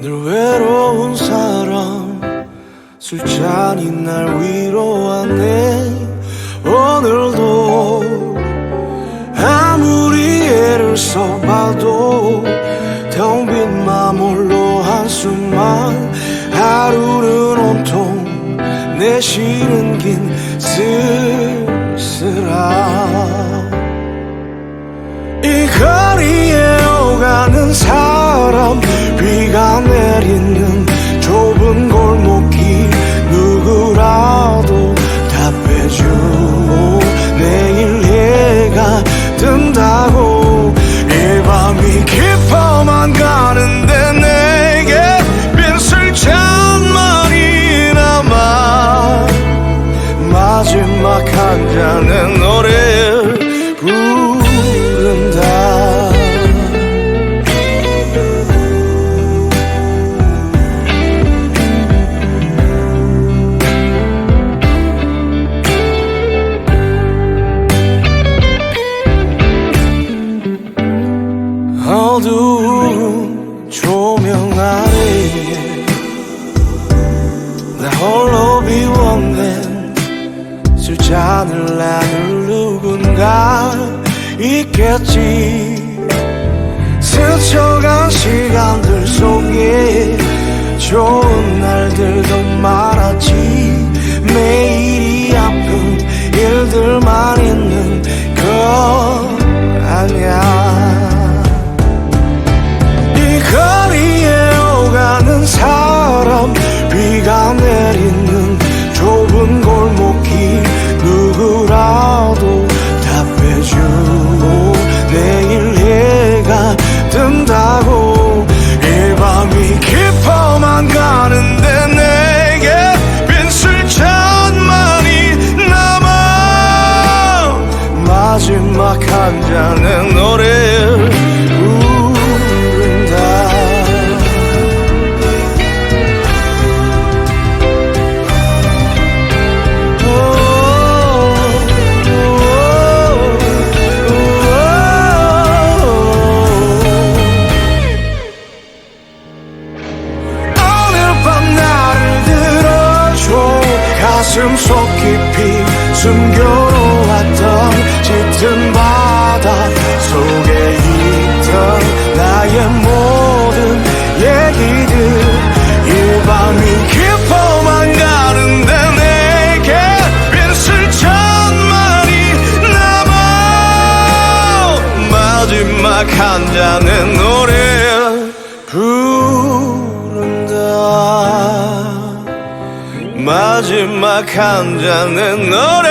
늘 외로운 사람 술잔이 날 위로하네. 오늘도 아무리 애를 써봐도 텅빈 마물로 한숨만 하루는 온통 내쉬는 긴 쓸쓸함. 비가 내리는 좁은 골목길 누구라도 답해주고 내일 해가 뜬다고 이 밤이 깊어만 가는 술 잔을 나눌 누군가 있겠지. 스쳐간 시간들 속에 좋 잔의 노래를 부른다. 오늘 밤 나를 들어줘. 가슴 속 깊이 숨겨놓았던 짙은 속에 있던 나의 모든 얘기들. 이 밤이 깊어만 가는데 내게 빈술잔만이 남아. 마지막 한 잔의 노래 부른다. 마지막 한 잔의 노래